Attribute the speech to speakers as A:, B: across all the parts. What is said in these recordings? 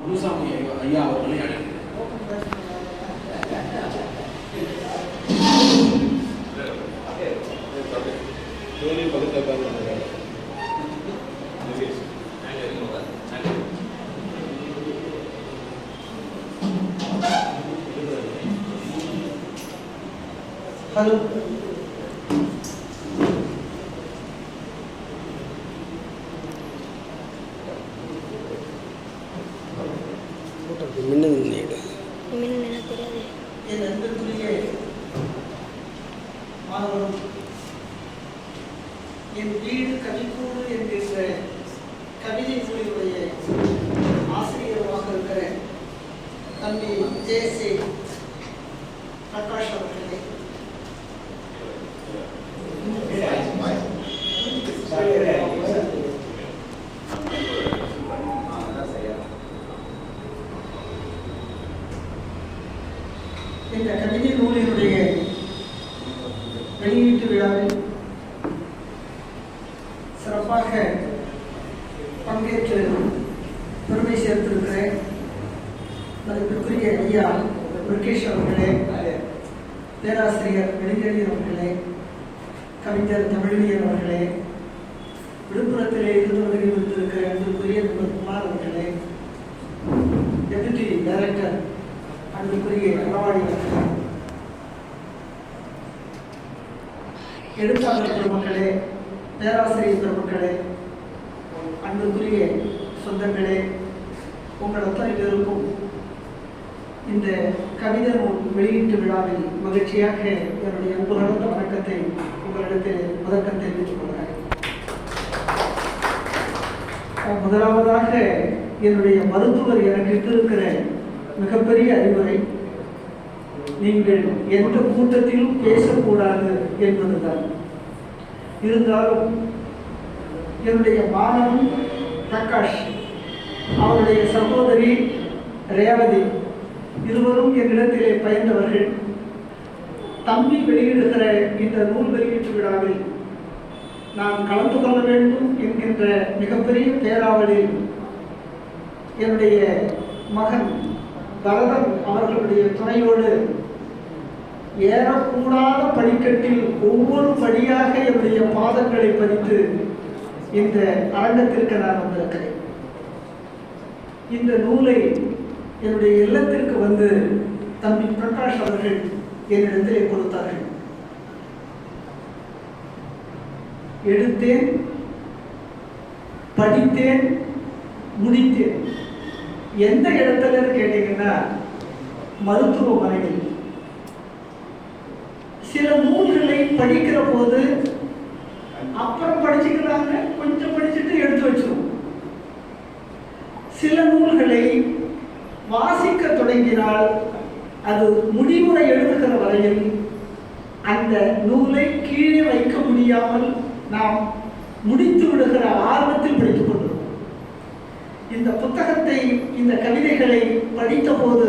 A: குருசாமி ஐயா- ஐயா அவர்களை அழைக்கிறேன்
B: ஹலோ வீடு கவிக்கூடு என்கின்ற கவிதை நூலினுடைய ஆசிரியருமாக இருக்கிற தம்பி ஜெயசி பிரகாஷ் அவர்களே. இந்த கவிதை நூலினுடைய வெளியீட்டு விழாவில் சிறப்பாக பங்கேற்று பெருமை சேர்த்திருக்கிறேன். மதிப்பிற்குரிய ஐயா முருகேஷ் அவர்களே பேராசிரியர் வெளிஞர் அவர்களே கவிஞர் தமிழ்வியர் அவர்களே விழுப்புரத்திலே இருந்து வருகை வந்திருக்கிற அன்புக்குரிய நண்பர் குமார் அவர்களே டெபுட்டி டைரக்டர் அன்புக்குரிய அங்கவாடி அவர்களே எழுத்தாளர் பெருமக்களே பேராசிரியர் பெருமக்களே அன்புக்குரிய சொந்தங்களே உங்கள் அத்தனை பேருக்கும் இந்த கவிதை நூல் வெளியீட்டு விழாவில் மகிழ்ச்சியாக என்னுடைய அன்பு கலந்த வணக்கத்தை உங்களிடத்தில் முதற்கம் தெரிவித்துக் கொள்கிறேன். முதலாவதாக என்னுடைய மருத்துவர் எனக்கு இட்டிருக்கிற மிகப்பெரிய அறிவுரை நீங்கள் எந்த கூட்டத்திலும் பேசக்கூடாது என்பதுதான். இருந்தாலும் என்னுடைய மாணவன் பிரகாஷ் அவருடைய சகோதரி ரேவதி இருவரும் என்னிடத்திலே பயந்தவர்கள். தம்பி வெளியிடுகிற இந்த நூல் வெளியீட்டு விழாவில் நான் கலந்து கொள்ள வேண்டும் என்கின்ற மிகப்பெரிய பேராவலில் என்னுடைய மகன் பரதன் அவர்களுடைய துணையோடு ஏறக்கூடாத படிக்கட்டில் ஒவ்வொரு படியாக என்னுடைய பாதங்களை பதித்து இந்த அரங்கத்திற்கு நான் வந்திருக்கிறேன். இந்த நூலை என்னுடைய இல்லத்திற்கு வந்து தம்பி பிரகாஷ் அவர்கள் என்னிடத்திலே கொடுத்தார்கள். எடுத்தேன் படித்தேன் முடித்தேன். எந்த இடத்துலன்னு கேட்டீங்கன்னா மருத்துவமனையில் சில நூல்களை படிக்கிற போது அப்புறம் படிச்சுக்கிறாங்க கொஞ்சம் படிச்சுட்டு எடுத்து வச்சிருவோம். சில நூல்களை வாசிக்க தொடங்கினால் அது முடிவுரை எழுதுகிற வரையில் அந்த நூலை கீழே வைக்க முடியாமல் நாம் முடித்து விடுகிற ஆர்வத்தில் படித்துக் கொண்டிருக்கிறோம் இந்த புத்தகத்தை இந்த கவிதைகளை படித்தபோது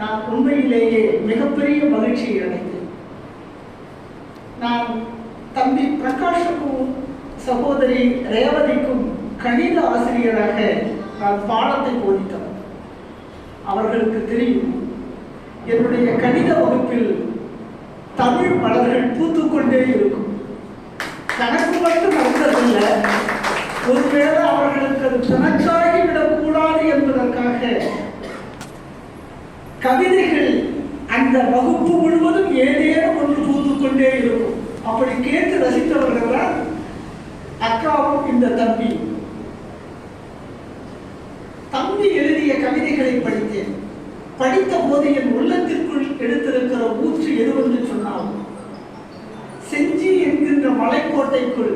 B: நான் உண்மையிலேயே மிகப்பெரிய மகிழ்ச்சியை அடைந்தேன். நான் தம்பி பிரகாஷுக்கும் சகோதரி ரேவதிக்கும் கணித ஆசிரியராக நான் பாடத்தை போதித்தவன் அவர்களுக்கு தெரியும் என்னுடைய கணித வகுப்பில் தமிழ் மலர்கள் பூத்துக்கொண்டே இருக்கும். கணக்கு மட்டும் நடந்ததில்லை ஒருவேளை அவர்களுக்கு அது பிணக்காகி விடக்கூடாது என்பதற்காக கவிதைகள் அந்த வகுப்பு முழுவதும் ஏதேனும் ஒன்று பூத்துக்கொண்டே இருக்கும். அப்படி கேட்டு ரசித்தவர்கள் தான் அக்காவும் இந்த தம்பி. தம்பி எழுதிய கவிதைகளை படித்தேன். படித்த போது என் உள்ளத்திற்குள் எடுத்திருக்கிற ஊற்று எதுவென்று சொன்னால் செஞ்சி என்கின்ற மலைக்கோட்டைக்குள்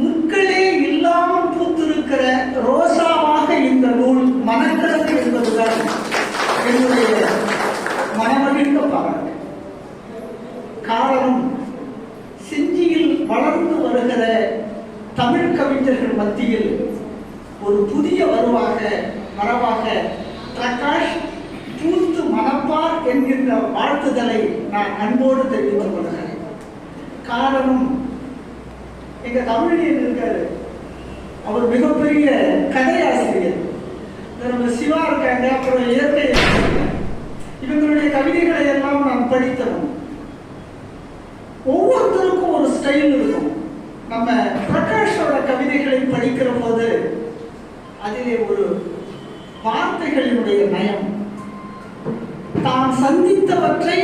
B: முட்களே இல்லாமல் பூத்திருக்கிற ரோசாவாக இந்த நூல் மணக்கிறது என்பதுதான் என்னுடைய மனமகிழ்ந்த பாராட்டு காரணம் செஞ்சியில் வளர்ந்து வருகிற தமிழ் கவிஞர்கள் மத்தியில் ஒரு புதிய வருவாக வரவாக பிரகாஷ் பூத்து மணப்பார் என்கின்ற வாழ்த்துதலை நான் அன்போடு தெரிவித்துக் கொள்கிறேன். காரணம் எங்க தமிழில் இருக்காரு அவர் மிகப்பெரிய கதை ஆசிரியர். நம்ம அப்புறம் இயற்கை இவங்களுடைய கவிதைகளை எல்லாம் நான் படித்தவன் ஒவ்வொருத்தருக்கும் ஒரு ஸ்டைல் இருக்கும். நம்ம பிரகாஷோட கவிதைகளை படிக்கிற போது அதிலே ஒரு வார்த்தைகளினுடைய நயம். தான் சந்தித்தவற்றை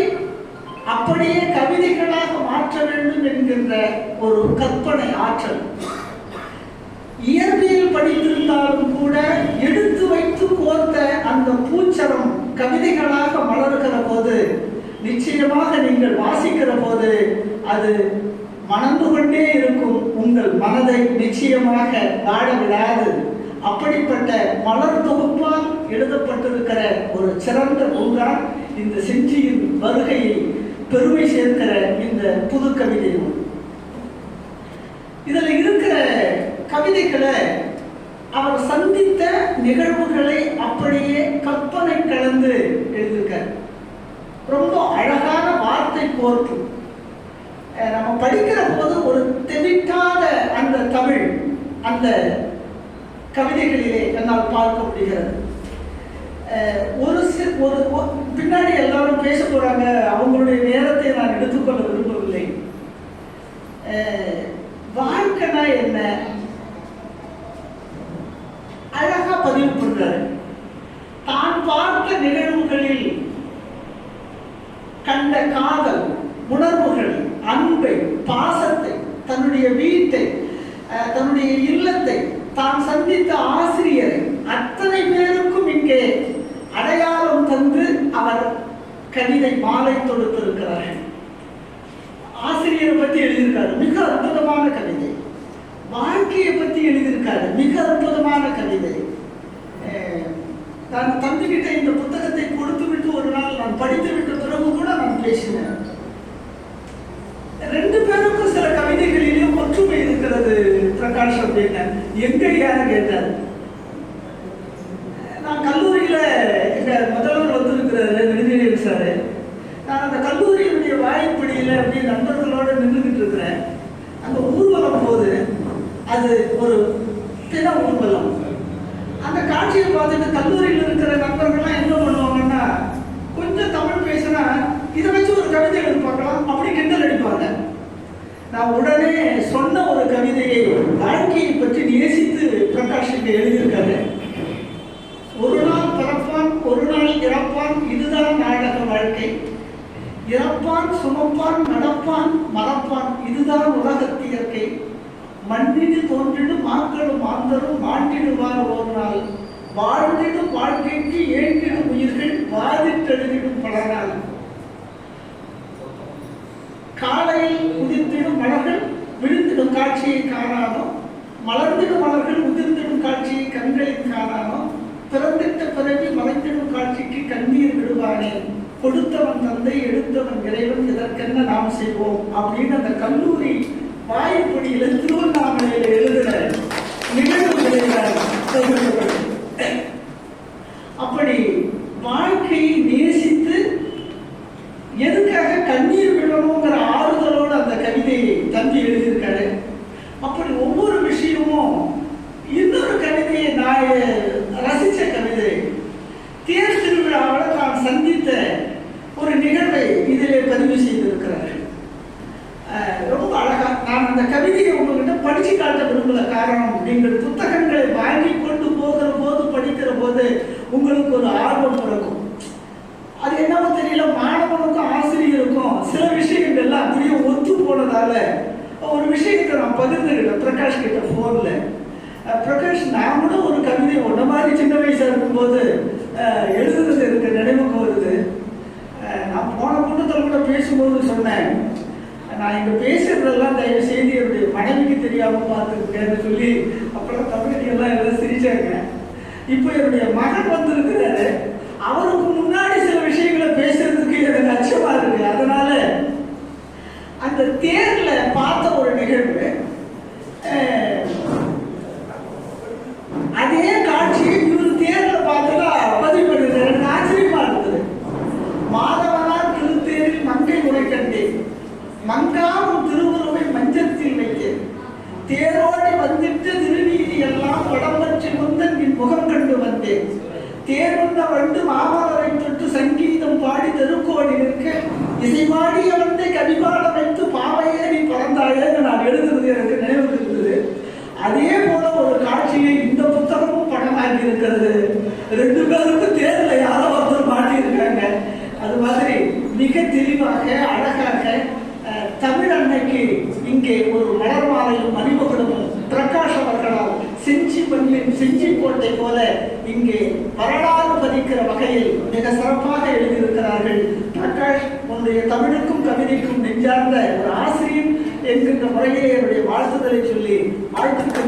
B: அப்படியே கவிதைகளாக மாற்ற வேண்டும் என்கின்ற ஒரு கற்பனை ஆற்றல். இயற்பியல் படித்திருந்தாலும் கூட எடுத்து வைத்து கோர்த்த அந்த பூச்சரம் கவிதைகளாக மலர்கிற போது நிச்சயமாக நீங்கள் வாசிக்கிற போது அது மணந்து கொண்டே இருக்கும். உங்கள் மனதை நிச்சயமாக வாழ விடாது அப்படிப்பட்ட மலர் தொகுப்பால் எழுதப்பட்டிருக்கிற ஒரு சிறந்த நூல்தான் இந்த செஞ்சியின் வருகையை பெருமை சேர்க்கிற இந்த புது கவிதை நூல் இதுல இருக்கிற கவிதைகளை அவர் சந்தித்த நிகழ்வுகளை அப்படியே கற்பனை கலந்து எழுதியிருக்கார் ரொம்ப அழகான வார்த்தை நம்ம படிக்கிற போது ஒரு தெளிக்காத அந்த தமிழ் அந்த கவிதைகளிலே என்னால் பார்க்க முடிகிறது. ஒரு சிறு ஒரு ஒரு- பின்னாடி எல்லாரும் பேச போறாங்க. அவங்களுடைய நேரத்தை நான் எடுத்துக்கொள்ள விரும்பவில்லை. வாழ்க்கைனா என்ன? சந்தித்த ஆசிரியர் அத்தனை பேருக்கும் இங்கே அடையாளம் தந்து அவர் கவிதை மாலை தொடுத்திருக்கிறார்கள். ஆசிரியரை பத்தி எழுதியிருக்காரு. மிக அற்புதமான கவிதை. வாழ்க்கையை பத்தி எழுதியிருக்காரு. மிக அற்புதமான கவிதை. அஹ், நான் தம்பிக்கிட்ட இந்த புத்தகத்தை கொடுத்து விட்டு ஒரு நாள் நான் படித்து விட்ட பிறகு கூட நான் பேசினேன் ரெண்டு பேருக்கும் சில கவிதைகளிலும் ஒற்றுமை இருக்கிறது பிரகாஷ் அப்படின்னு எங்க யாரு கேட்டார் நான் கல்லூரியில எங்க முதல்வர் வந்திருக்கிறாரு நெடுஞ்செழியன் சார் நான் அந்த கல்லூரியினுடைய வாய்ப்படியில அப்படியே நண்பர்களோட நின்றுகிட்டு இருக்கிறேன் அங்க ஊர்வலம் போது அது ஒரு தின ஊர்வலம். அந்த காட்சியை பார்த்துட்டு கல்லூரியில் இருக்கிற நண்பர்கள்லாம் என்ன பண்ணுவாங்கன்னா கொஞ்சம் தமிழ் பேசினா இதை வச்சு ஒரு கவிதை எழுதி பார்க்கலாம் அப்படி கிண்டல் அடிப்பாங்க. நான் உடனே சொன்ன ஒரு கவிதையை வாழ்க்கையை பற்றி நேசித்து பிரகாஷ் எழுதியிருக்காரு. ஒரு நாள் பிறப்பான் ஒரு நாள் இறப்பான் இதுதான் நாடக வாழ்க்கை. இறப்பான் சுமப்பான் நடப்பான் மறப்பான் இதுதான் உலகத்தியற்கை மண்ணிடு தோன்றிடு மாக்களும் மாந்தரும் மாண்டிடுவார் ஒரு நாள் வாழ்ந்திடும் வாழ்க்கைக்கு ஏங்கிடும் உயிர்கள் வாதிட்டெழுதிடும் பல நாள் காலையில் உதிர்ந்திடும் மலர்கள் விழுந்திடும் காட்சியை காணாதோ மலர்ந்திடும் மலர்கள் உதிர்ந்திடும் காட்சியை கண்களில் காணாதோ பிறந்திட்ட பிறகு மலைத்திடும் காட்சிக்கு கண்ணீர் விடுவானே? கொடுத்தவன் தந்தை எடுத்தவன் இறைவன் இதற்கென்ன நாம் செய்வோம்? அப்படின்னு அந்த கல்லூரி வாய்ப்பொடியிலிருந்து திருவண்ணாமலையில் எழுதுற நிகழ்வுகளை நான் தொகுத்துள்ளேன். அப்படி வாழ்க்கையை நேசித்து எதுக்காக கண்ணீர் விடணுங்கிற ஆறுதலோடு அந்த கவிதையை தம்பி எழுதியிருக்காரு அப்படி ஒவ்வொரு விஷயமும் இன்னொரு ரசித்த கவிதை. தேர் திருவிழாவில் தான் சந்தித்த ஒரு நிகழ்வை இதிலே பதிவு செய்திருக்கிறார்கள். ரொம்ப அழகாக நான் அந்த கவிதையை உங்ககிட்ட படித்து காட்ட விரும்பல காரணம் நீங்கள் புத்தகங்களை வாங்கி கொண்டு போகிற போது படிக்கிற போது உங்களுக்கு ஒரு ஆர்வம் பிறக்கும். அது என்னவோ தெரியல மாணவனுக்கும் ஆசிரியருக்கும் சில விஷயங்கள்லாம் அப்படியே ஒத்து போனதால ஒரு விஷயத்தை நான் பகிர்ந்துக்கிட்டேன் பிரகாஷ் கிட்ட ஃபோனில் பிரகாஷ் நான் கூட ஒரு கவிதை ஒன்றை மாதிரி சின்ன வயசாக இருக்கும்போது எழுதுறது எனக்கு நினைவுக்கு வருது. நான் போன கூட்டத்தில் கூட பேசும்போது சொன்னேன். நான் இங்க பேசுறதெல்லாம் தயவு செய்து என்னுடைய மனைவிக்கு தெரியாம பார்த்துருக்கேன்னு சொல்லி அப்புறம் தமிழுக்கு எல்லாம் எல்லாம் சிரிச்சாங்க. இப்போ என்னுடைய மகன் வந்திருக்கிறாரு. அவருக்கு முன்னாடி சில விஷயங்களை பேசுறதுக்கு எனக்கு அச்சமா இருக்கு. அதனால அந்த தேர்ல பார்த்த ஒரு நிகழ்வு இசைவாடிய வந்தை கவிபாட வைத்து பாவையே நீ பிறந்தாயேன்னு நான் எழுதுறது எனக்கு நினைவு இருந்தது. அதே போல ஒரு காட்சியை இந்த புத்தகமும் படமாக்கி இருக்கிறது. ரெண்டு பேருக்கும் தேர்தல யாரோ ஒருத்தர் மாட்டியிருக்காங்க அது மாதிரி மிக தெளிவாக அழகாக தமிழ் அன்னைக்கு இங்கே ஒரு மலர் மாலையும் மணிமகுடமும் பிரகாஷ் அவர்களால் செஞ்சி மண்ணின் செஞ்சி கோட்டை போல இங்கே வரலாறு இருக்கிற வகையில் மிக சிறப்பாக எழுதியிருக்கிறார்கள். டாக்டர் உன்னுடைய தமிழுக்கும் கவிதைக்கும் நெஞ்சார்ந்த ஒரு ஆசிரியர் என்கின்ற முறையிலே என்னுடைய வாழ்த்துதலை சொல்லி வாழ்த்துக்கள்.